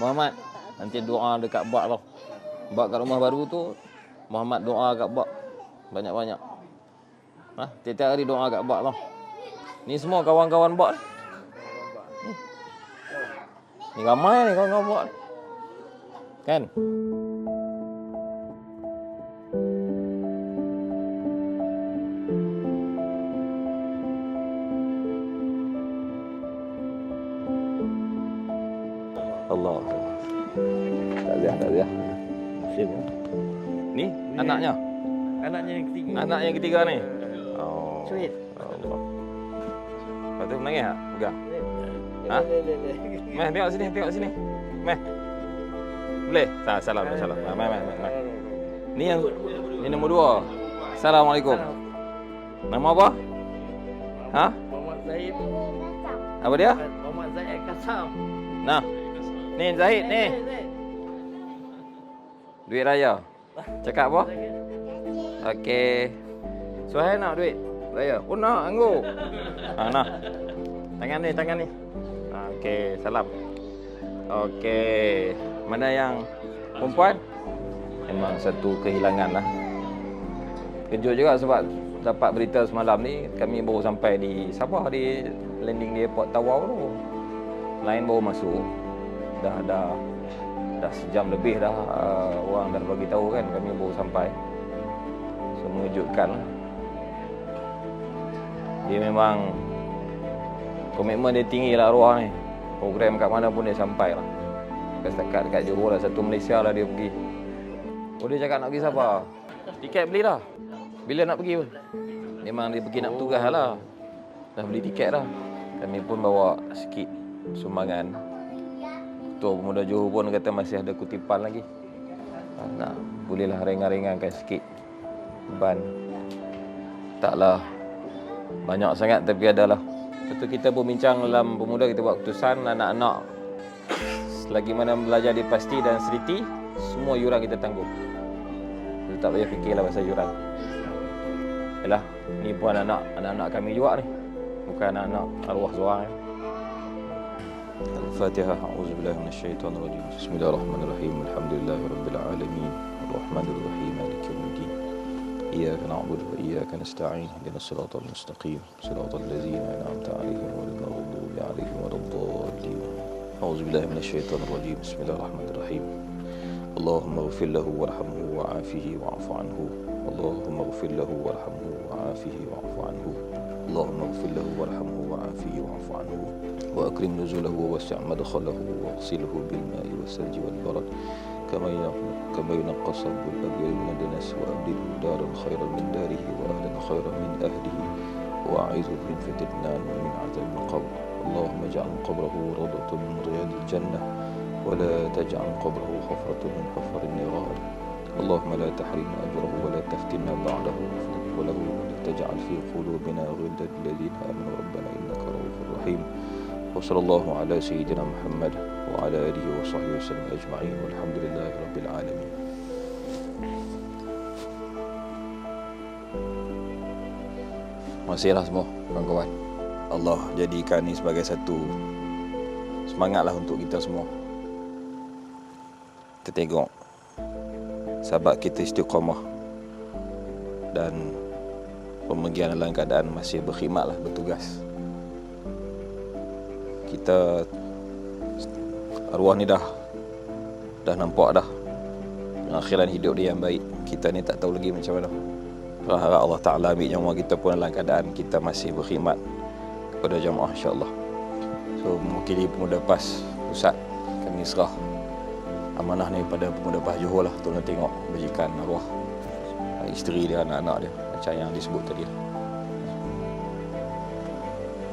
Muhammad nanti doa dekat bak tau. Bak kat rumah baru tu Muhammad doa kat bak banyak-banyak. Ha, tiap-tiap hari doa kat bak tau. Ni semua kawan-kawan bak ni. Ramai ni kawan-kawan bak. Kan? Allah. Tak lihat, tak lihat. Ni anaknya. Anaknya yang ketiga. Anak yang ketiga ni. Oh. Sweet. Allah. Lepas tu menangis tak? Pegang. Ha? Meh, tengok sini, tengok sini. Meh. Boleh? Salam, salam, salam. Meh, meh, meh, meh. Ni yang ni nombor dua. Assalamualaikum. Nama apa? Ha? Muhammad Zaid. Apa dia? Muhammad Zaid Kasam. Nah. Ni Zahid ni. Duit raya. Cakap apa? Okey. Suhail nak duit? Raya. Oh nak, anggur. Ha, nak. Tangan ni, tangan ni. Ha, Okey, salam. Okey. Mana yang perempuan? Memang satu kehilangan lah. Kejut juga sebab dapat berita semalam ni kami baru sampai di Sabah di landing di airport Tawau tu. Lain baru masuk. Dah dah dah sejam lebih dah uh, orang dah bagi tahu kan kami baru sampai. So mengejutkan lah. Dia memang komitmen dia tinggi lah arwah ni. Program kat mana pun dia sampai lah. Setakat dekat Johor lah, satu Malaysia lah dia pergi. Oh dia cakap nak pergi Sabah. Tiket beli dah. Bila nak pergi pun? Memang dia pergi nak bertugas lah. Dah beli tiket dah. Kami pun bawa sikit sumbangan. Ketua Pemuda Johor pun kata masih ada kutipan lagi. Ah, Nak bolehlah ringan-ringankan sikit beban. Taklah banyak sangat tapi adalah. Lepas kita berbincang dalam pemuda kita buat keputusan anak-anak selagi mana belajar di pasti dan seriti semua yuran kita tanggung. Kita tak payah fikirlah pasal yuran. Yalah, ni pun anak-anak anak-anak kami juga ni. Bukan anak-anak arwah seorang. Eh. الفاتحة أعوذ بالله من الشيطان الرجيم. بسم الله الرحمن الرحيم. الحمد لله رب العالمين. الرحمن الرحيم مالك يوم الدين. إياك نعبد وإياك نستعين. اهدنا الصراط المستقيم. صراط الذين أنعمت عليهم غير المغضوب عليهم ولا الضالين. أعوذ بالله من الشيطان الرجيم. بسم الله الرحمن الرحيم. اللهم اغفر له وارحمه وعافه واعف عنه. اللهم اغفر له وارحمه وعافه واعف عنه. اللهم عنه. وأكرم نزله ووسع مدخله وأغسله بالماء والثلج والبرد. كما كما ينقى الصب الأبيض من الدنس وأبدله دارا خيرا من داره وأهلا خيرا من أهله. وأعيذه من فتنة النار ومن عذاب القبر. اللهم اجعل قبره روضة من رياض الجنة ولا تجعل قبره حفرة من حفر النيران اللهم لا تحرمنا أجره ولا تجعل في قلوبنا غلا للذين آمنوا ربنا إنك رؤوف رحيم وصلى الله على سيدنا محمد وعلى آله وصحبه وسلم أجمعين والحمد لله رب العالمين Masihlah semua kawan-kawan Allah jadikan ini sebagai satu Semangatlah untuk kita semua Kita tengok Sahabat kita istiqamah Dan Pemergian dalam keadaan masih berkhidmat lah bertugas. Kita arwah ni dah dah nampak dah. Akhiran hidup dia yang baik kita ni tak tahu lagi macam mana. Harap Allah Ta'ala ambil nyawa kita pun dalam keadaan kita masih berkhidmat kepada jamaah insyaAllah. So mewakili pemuda PAS pusat kami serah amanah ni pada pemuda PAS Johor lah. Tolong tengok bajikan arwah isteri dia anak-anak dia macam yang disebut tadi lah.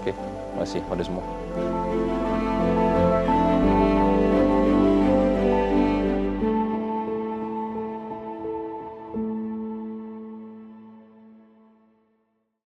Okey, terima kasih pada semua.